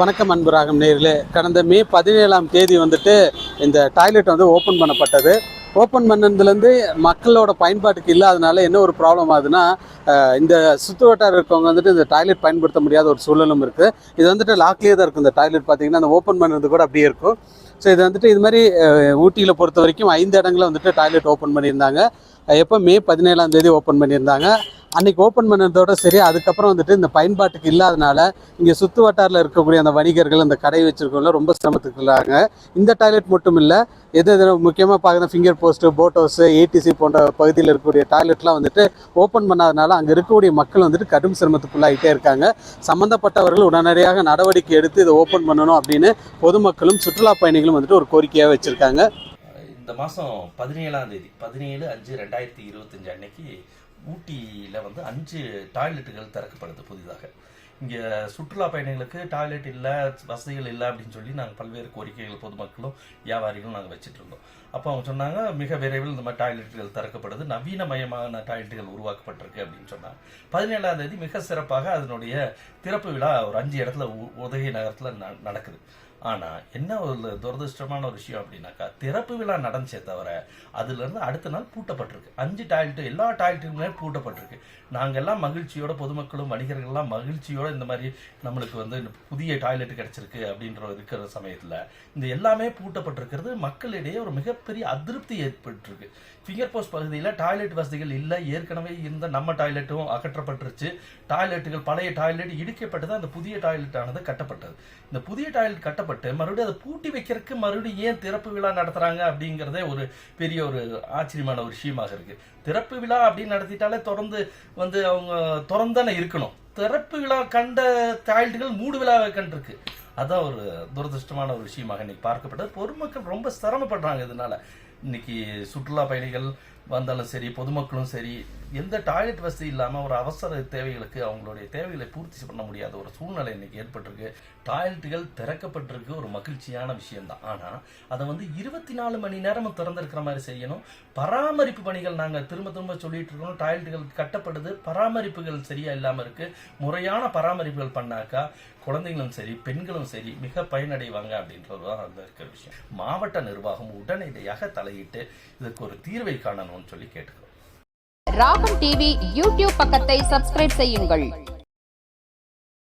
வணக்கம் அன்புராகம் நேர்களே கடந்த மே பதினேழாம் தேதி வந்துட்டு இந்த டாய்லெட் வந்து ஓப்பன் பண்ணப்பட்டது. ஓப்பன் பண்ணதுலேருந்து மக்களோட பயன்பாட்டுக்கு இல்லாதனால என்ன ஒரு ப்ராப்ளம் ஆகுதுன்னா இந்த சுற்று வட்டாரம் இருக்கவங்க வந்துட்டு இந்த டாய்லெட் பயன்படுத்த முடியாத ஒரு சூழலும் இருக்குது இது வந்துட்டு லாக்லேயே தான் இருக்கும். இந்த டாய்லெட் பார்த்தீங்கன்னா அந்த ஓப்பன் பண்ணுறது கூட அப்படியே இருக்கும். ஸோ இது வந்துட்டு இது மாதிரி ஊட்டியில் பொறுத்த வரைக்கும் ஐந்து இடங்களில் வந்துட்டு டாய்லெட் ஓப்பன் பண்ணியிருந்தாங்க. எப்போ மே பதினேழாம் தேதி ஓப்பன் பண்ணியிருந்தாங்க. அன்னைக்கு ஓப்பன் பண்ணதோட சரி அதுக்கப்புறம் வந்துட்டு இந்த பயன்பாட்டுக்கு இல்லாதனால இங்கே சுற்று வட்டாரில் இருக்கக்கூடிய அந்த வணிகர்கள் அந்த கடை வச்சிருக்கவங்க ரொம்ப சிரமத்துக்குள்ளாங்க இந்த டாய்லெட் மட்டும் இல்லை எது எது முக்கியமாக பார்க்குற finger post boat house ATC போன்ற பகுதியில் இருக்கக்கூடிய டாய்லெட்லாம் வந்துட்டு ஓப்பன் பண்ணாதனால அங்கே இருக்கக்கூடிய மக்கள் வந்துட்டு கடும் சிரமத்துக்குள்ளாகிட்டே இருக்காங்க. சம்மந்தப்பட்டவர்கள் உடனடியாக நடவடிக்கை எடுத்து இதை ஓப்பன் பண்ணணும் அப்படின்னு பொதுமக்களும் சுற்றுலா பயணிகளும் வந்துட்டு ஒரு கோரிக்கையாக வச்சுருக்காங்க. இந்த மாதம் பதினேழாம் தேதி பதினேழு அஞ்சு ரெண்டாயிரத்தி இருபத்தஞ்சு அன்னைக்கு ஊட்டியில் வந்து அஞ்சு டாய்லெட்டுகள் திறக்கப்படுது புதிதாக. இங்கே சுற்றுலா பயணிகளுக்கு டாய்லெட் இல்லை வசதிகள் இல்லை அப்படின்னு சொல்லி நாங்கள் பல்வேறு கோரிக்கைகள் பொதுமக்களும் வியாபாரிகளும் நாங்கள் வச்சுட்டு இருந்தோம். அப்போ அவங்க சொன்னாங்க மிக விரைவில் இந்த மாதிரி டாய்லெட்டுகள் திறக்கப்படுது நவீனமயமான டாய்லெட்டுகள் உருவாக்கப்பட்டிருக்கு அப்படின்னு சொன்னாங்க. பதினேழாம் தேதி மிக சிறப்பாக அதனுடைய திறப்பு விழா ஒரு அஞ்சு இடத்துல உ- உதகை நகரத்தில் ந- நடக்குது. ஆனால் என்ன ஒரு துரதிருஷ்டமான ஒரு விஷயம் அப்படின்னாக்கா திறப்பு விழா நடந்துச்சே தவிர அதுலேருந்து அடுத்த நாள் பூட்டப்பட்டிருக்கு. அஞ்சு டாய்லெட்டு எல்லா டாய்லெட்டுமே பூட்டப்பட்டிருக்கு. நாங்கள் எல்லாம் மகிழ்ச்சியோட பொதுமக்களும் வணிகர்கள்லாம் மகிழ்ச்சியோட இந்த மாதிரி நம்மளுக்கு வந்து இந்த புதிய டாய்லெட் கிடைச்சிருக்கு அப்படின்ற இருக்கிற சமயத்தில் இந்த எல்லாமே பூட்டப்பட்டிருக்கிறது மக்களிடையே ஒரு மிகப்பெரிய அதிருப்தி ஏற்பட்டிருக்கு. ஃபிங்கர் போஸ்ட் பகுதியில் டாய்லெட் வசதிகள் இல்லை. ஏற்கனவே இருந்த நம்ம டாய்லெட்டும் அகற்றப்பட்டுருச்சு. டாய்லெட்டுகள் பழைய டாய்லெட் இடிக்கப்பட்டு அந்த புதிய டாய்லெட் ஆனது கட்டப்பட்டது. இந்த புதிய டாய்லெட் கட்டப்பட்டு மறுபடியும் அதை பூட்டி வைக்கிறதுக்கு மறுபடியும் ஏன் திறப்பு விழா நடத்துறாங்க அப்படிங்கிறதே ஒரு பெரிய ஒரு ஆச்சரியமான ஒரு விஷயமாக இருக்கு. திறப்பு விழா அப்படின்னு நடத்திட்டாலே தொடர்ந்து வந்து அவங்க திறந்தானே இருக்கணும். திறப்பு விழா கண்ட டாய்லெட்டுகள் மூடு விழாவை கண்டிருக்கு. அதான் ஒரு துரதிருஷ்டமான ஒரு விஷயமாக இன்னைக்கு பார்க்கப்பட்டது. பொதுமக்கள் ரொம்ப சிரமப்படுறாங்க இதனால. இன்னைக்கு சுற்றுலா பயணிகள் வந்தாலும் சரி பொதுமக்களும் சரி எந்த டாய்லெட் வசதி இல்லாமல் ஒரு அவசர தேவைகளுக்கு அவங்களுடைய தேவைகளை பூர்த்தி பண்ண முடியாத ஒரு சூழ்நிலை இன்னைக்கு ஏற்பட்டிருக்கு. டாய்லெட்டுகள் திறக்கப்பட்டிருக்கு ஒரு மகிழ்ச்சியான விஷயம்தான். ஆனால் அதை வந்து இருபத்தி நாலு மணி நேரமும் திறந்திருக்கிற மாதிரி செய்யணும். பராமரிப்பு பணிகள் நாங்கள் திரும்ப திரும்ப சொல்லிட்டு இருக்கோம். டாய்லெட்டுகள் கட்டப்படுது பராமரிப்புகள் சரியா இல்லாமல் இருக்கு. முறையான பராமரிப்புகள் பண்ணாக்கா குழந்தைங்களும் சரி பெண்களும் சரி மிக பயனடைவாங்க அப்படின்றது தான் அந்த இருக்கிற விஷயம். மாவட்ட நிர்வாகம் உடனடியாக தலை தலையிட்டு இதுக்கு ஒரு தீர்வை காணணும்னு சொல்லி கேட்டுக்கிறோம். ராகம் டிவி யூடியூப் பக்கத்தை சப்ஸ்கிரைப் செய்யுங்கள்.